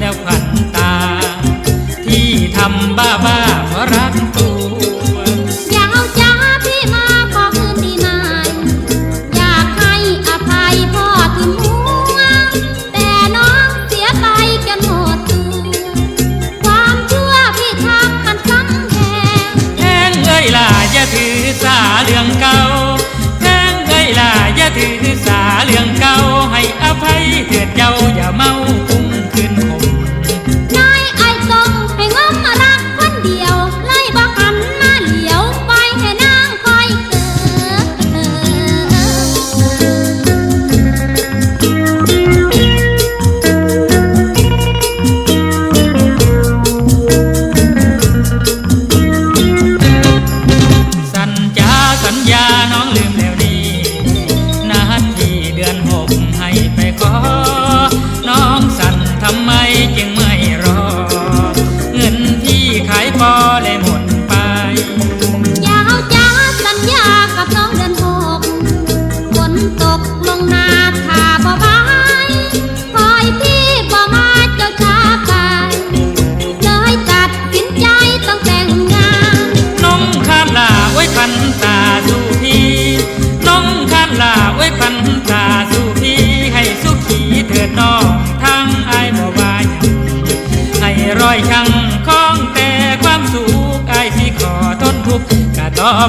แล้วพันตา ที่ทำบ้าบ้า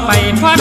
ไปพั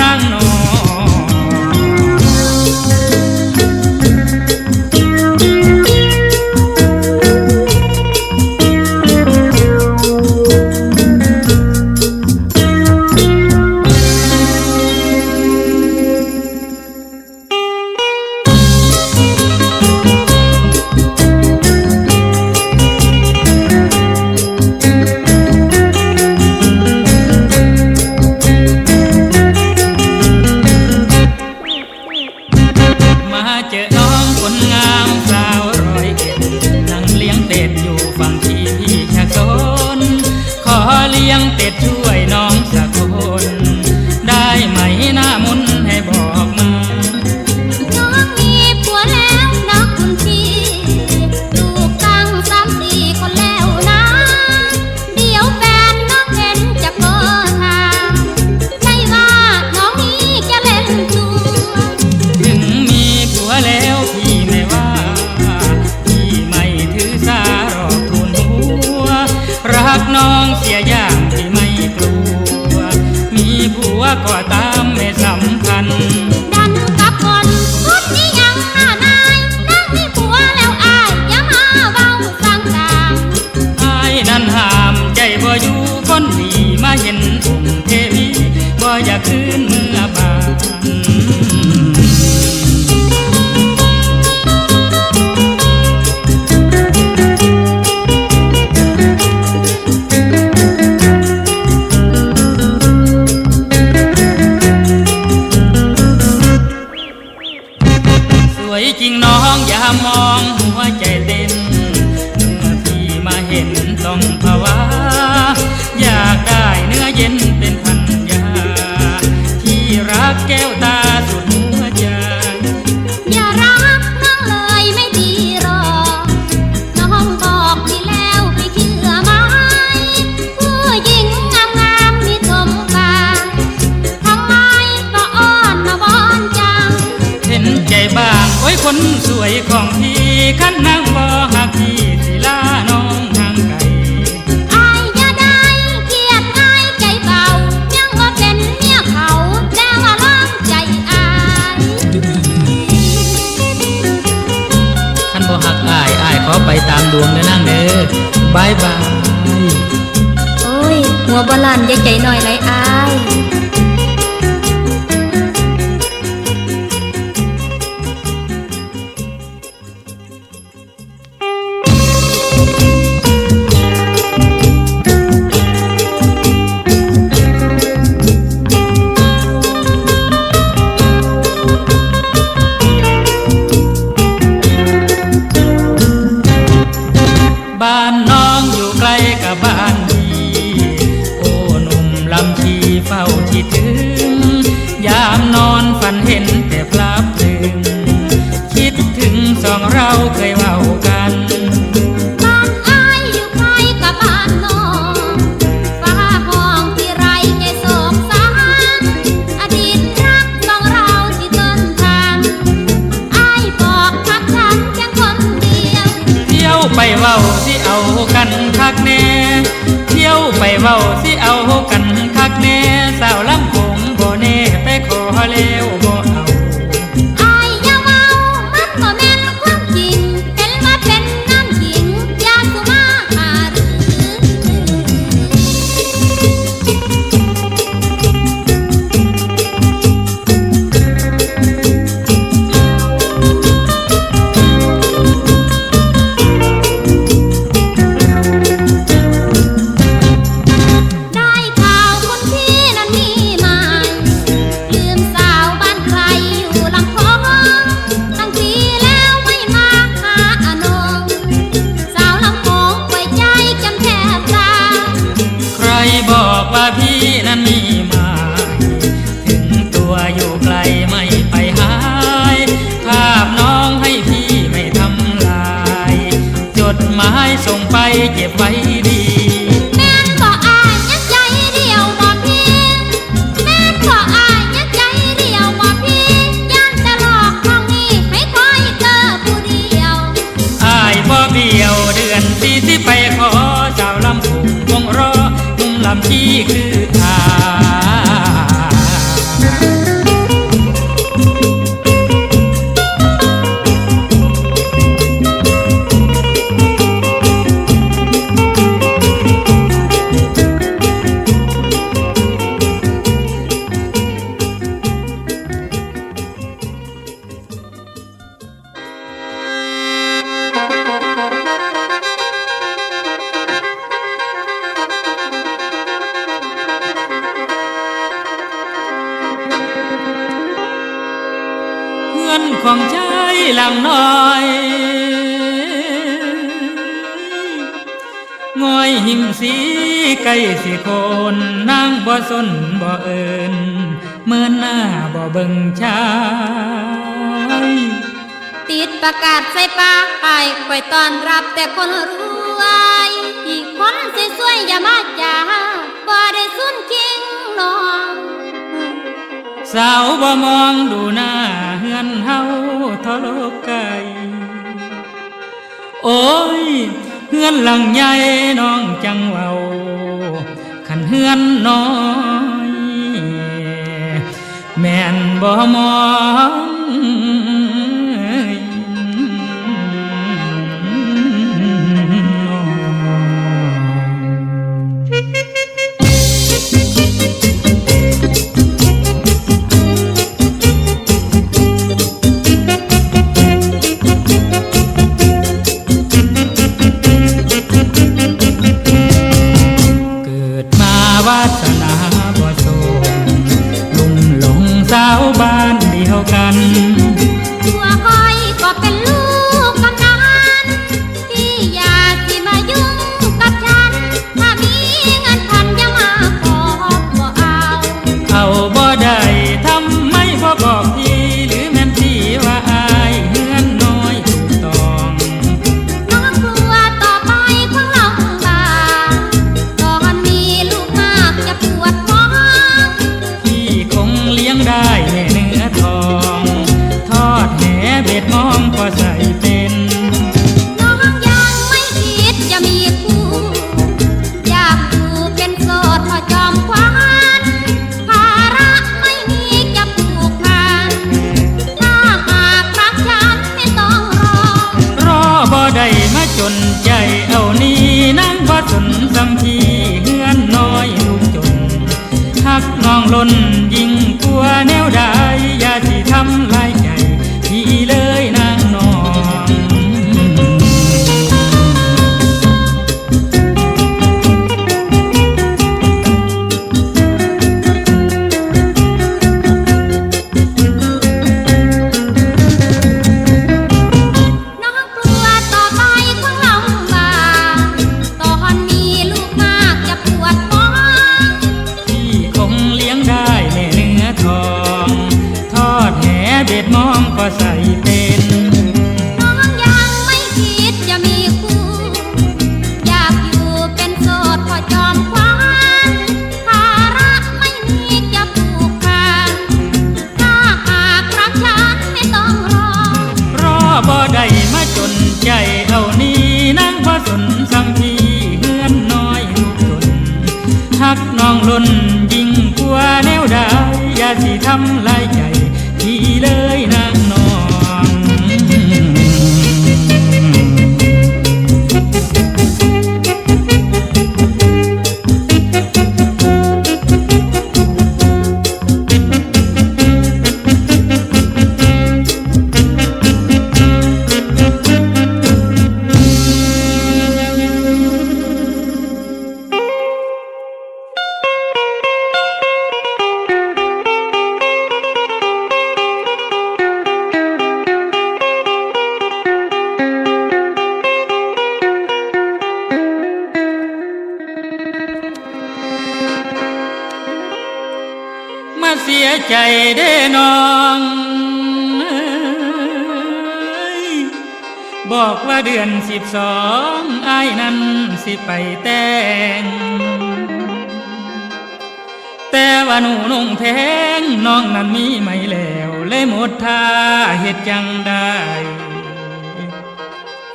คนสวยของพี่ขันนางบ่หักพี่สิลาน้องทางไกลอายอยาได้เกียดอายใจเบายังบ่เป็นเมียเขาแต่ว่าร้องใจอายขันบ่หักอายอายขอไปตามดวงเด้อนางเด้อบายบาย โอ้ยหัวบอลันใจใจหน่อยไรอาย ลำชี้คือทา งชายติดประกาศใส่ปากไปคอยต้อนรับแต่คนรวยอีกคนสวยๆอย่ามาจ้าบ่ได้สุนคิงนองสาวบ่มองดูหน้าเฮือนเฮาทะลกไก่โอ้ยเฮือนหลังใหญ่น้องจังเว้าขันเฮือนน้อง บ่มอง ล้นยิ ด้น้องบอกว่าเดือนสิบสองไอ้นั้นสิไปแต่ง แต่ว่าหนูนุ่งแพงน้องนั้นมีไม่แล้วเลยหมดท่าเหตุจังได้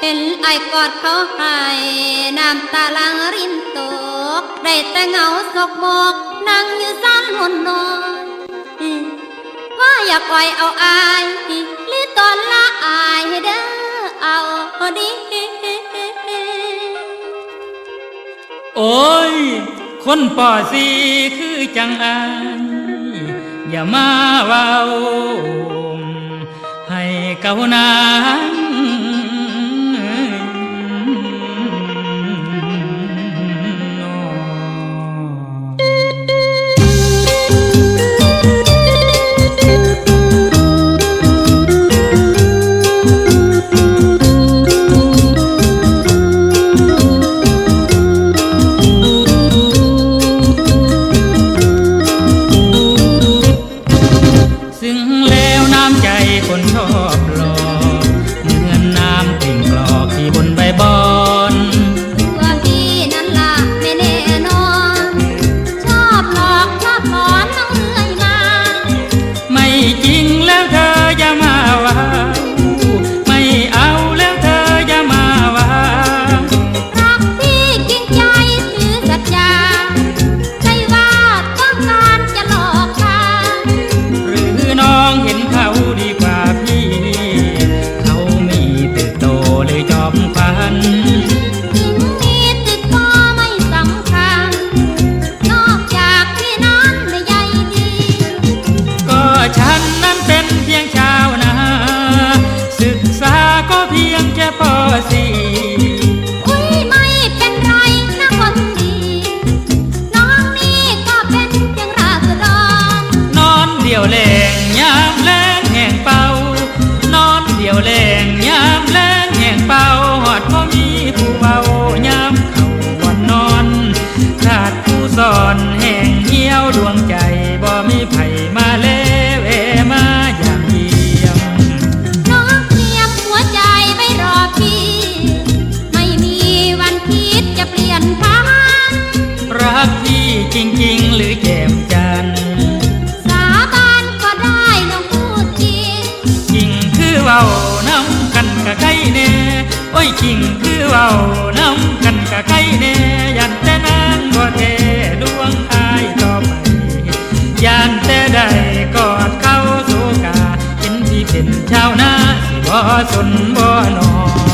เห็นไอ้กอดเขาหายน้ำตาลังรินตก ได้แต่เงาสกมกนั่งอยู่ซ้นหนนอน อยากอ่อยเอาอายลิตอนละอายเด้อเอาดีโอ้ย คนป่อสีคือจังอันอย่ามาเว้าให้เก่านาน กิ่งคือเว้าน้ำกันกะไก่แน่ยันแต่นางบ่เทดวงอายต่อไปยันแต่ใดกอดเข้าสู่กาเป็นที่เป็นชาวนาสิบ่สนบ่นอน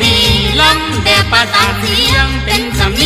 มีลมแต่ประสาเสียงเป็นสำเน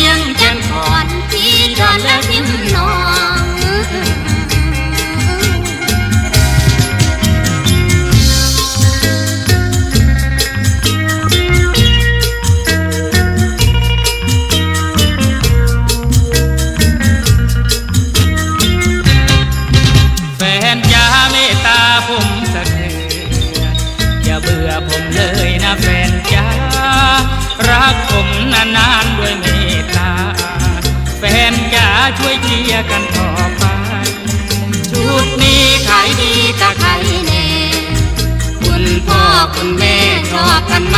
ียง ยเชียร์กันต่อไป ชุดนี้ขายดีกะใครแน่ คุณพ่อคุณแม่ชอบกันไหม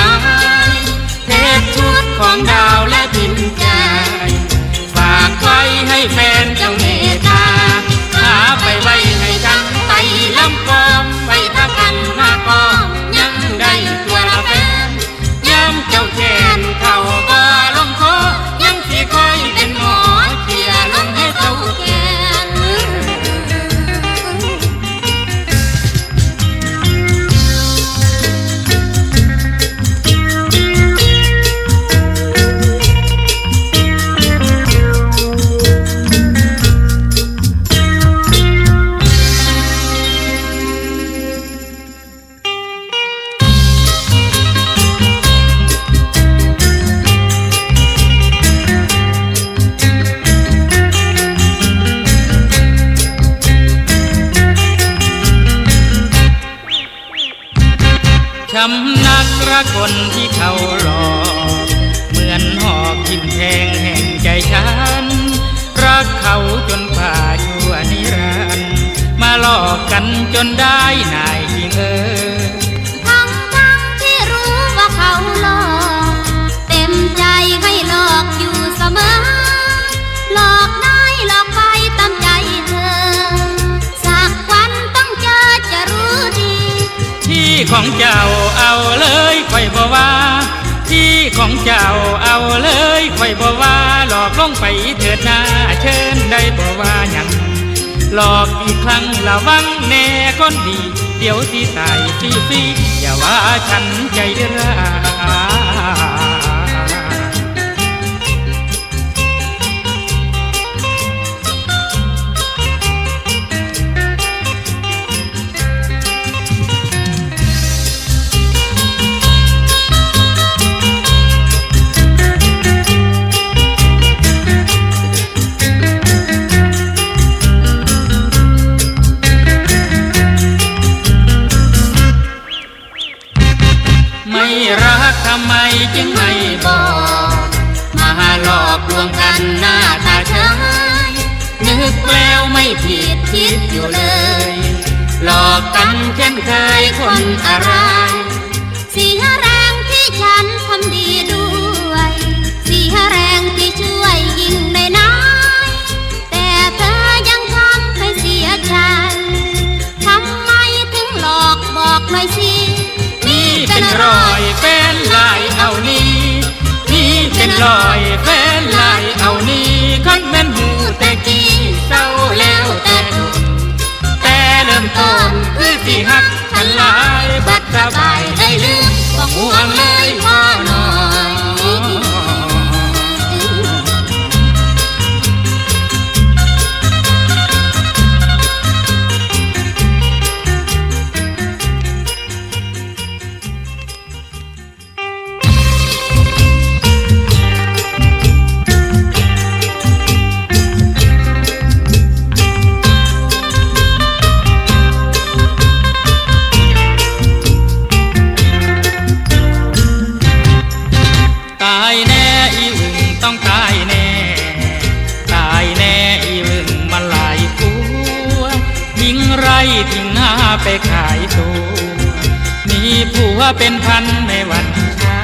เทปชุดของดาวและพิมพ์ใจ ฝากไว้ให้แฟนเจ้าเมตตาหาไปไว้ให้ทันไปลำกอ คนที่เขาหลอกเหมือนหอกทิ่มแทงแห่งใจฉัน รักเขาจนป่าชั่วนิรันดร์มาหลอกกันจนได้นายจริงเออ ของเจ้าเอาเลยค่อยบอกว่า ที่ของเจ้าเอาเลยค่อยบอกว่า หลอกลงไปเถิดนาเชิญได้บอกว่าหยังหลอกอีกครั้งระวังแน่คนดี เดี๋ยวที่ตายฟรีอย่าว่าฉันใจร้าย ผิดคิดอยู่เลย หลอกกันเช่นเคยคนอะไร เสียแรงที่ฉันทำดีด้วย เสียแรงที่ช่วยยิ่งในน้อยแต่เธอยังทำให้เสียใจทำไมถึงหลอกบอกหน่อยสินี่เป็นรอยแฟนลายเอานี้นี่เป็นรอย บายได้ลืมบ่ห่วงเลย เป็นพันไม่หวันชา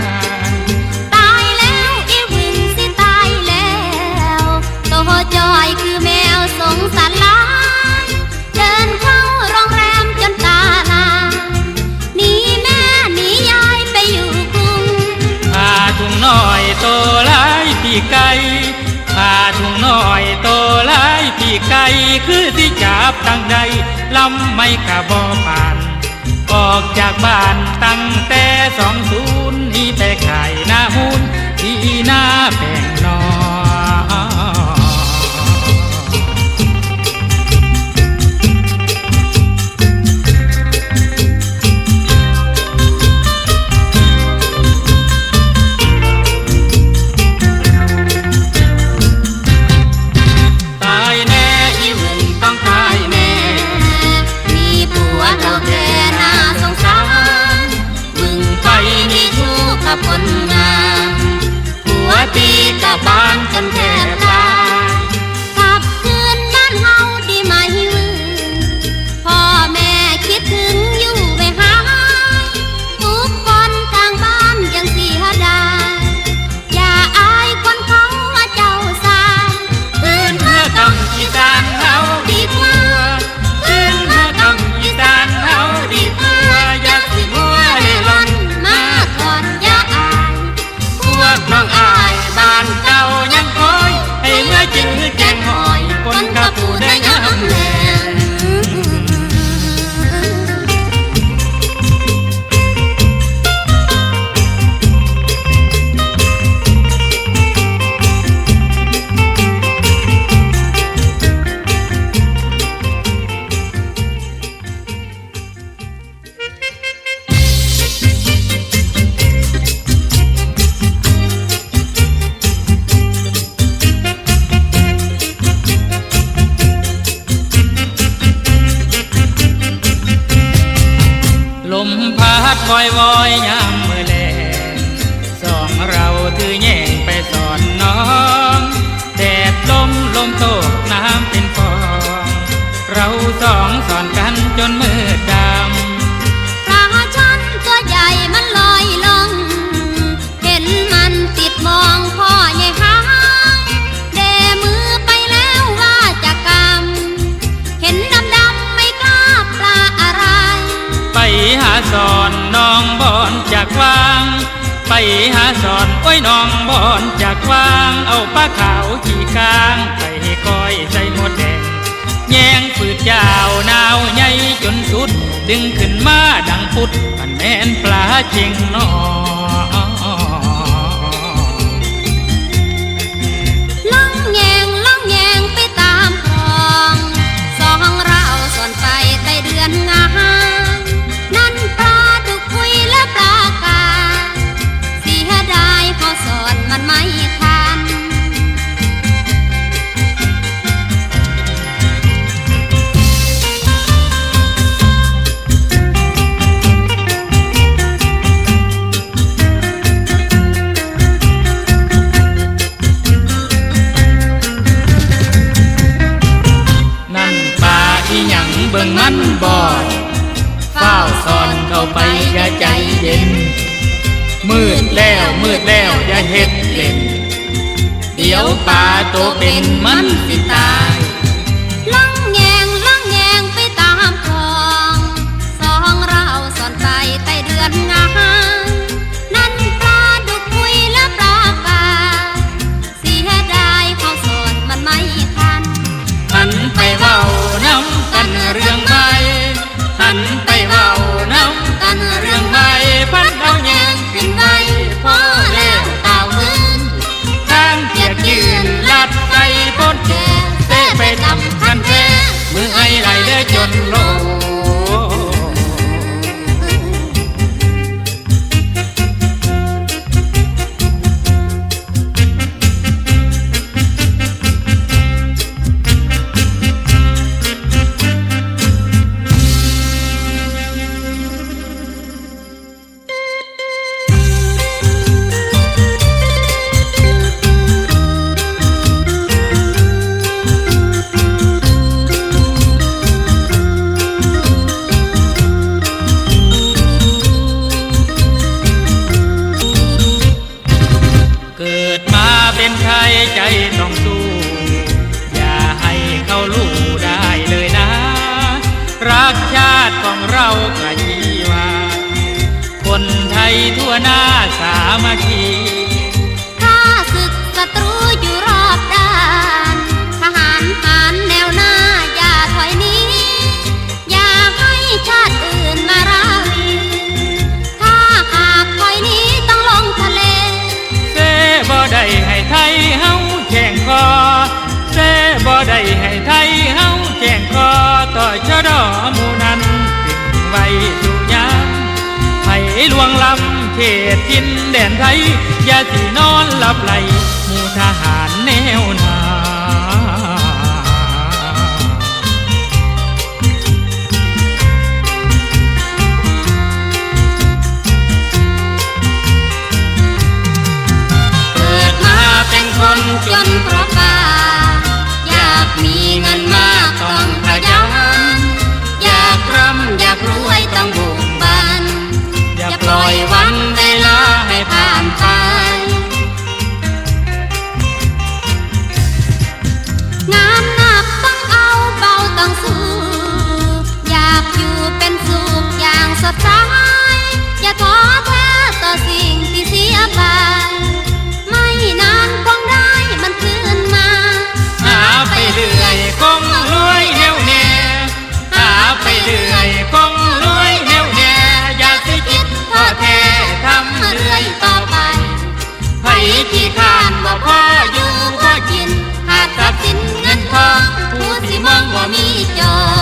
ตายแล้วอีวินสิตายแล้วโตจอยคือแมวสงสารลายเดินเข้าโรงแรมจนตาลายหนีแม่หนียายไปอยู่กรุงพาถุงน้อยโตหลายปีไก่พาถุงน้อยโตหลายปีไก่คือที่จับตั้งใดลำไม่กะบ่อปาน ออกจากบ้านตั้งแต่สองศูนย์นี่แไปขายหน้าหุ้นที่หน้าแบ่งนอน พาดลอยวอยยาม ไปหาสอนก้อยน้องบอนจากวางเอาป้าขาวขี่กลางไปก้อยใจหมดแดงแยงฝืดยาวนาวใหญ่จนสุด ดึงขึ้นมาดังพุดมันแม่นปลาเจงนอง เขตจินแดนไทย อย่าสินอนหลับไหลหมู่ทหารแนวหนาเกิดมาเป็นคนจน ขี้ข้ามบ่พออยู่ก็จินขาดทรัพสินเงินทองผู้สิมองว่ามีจร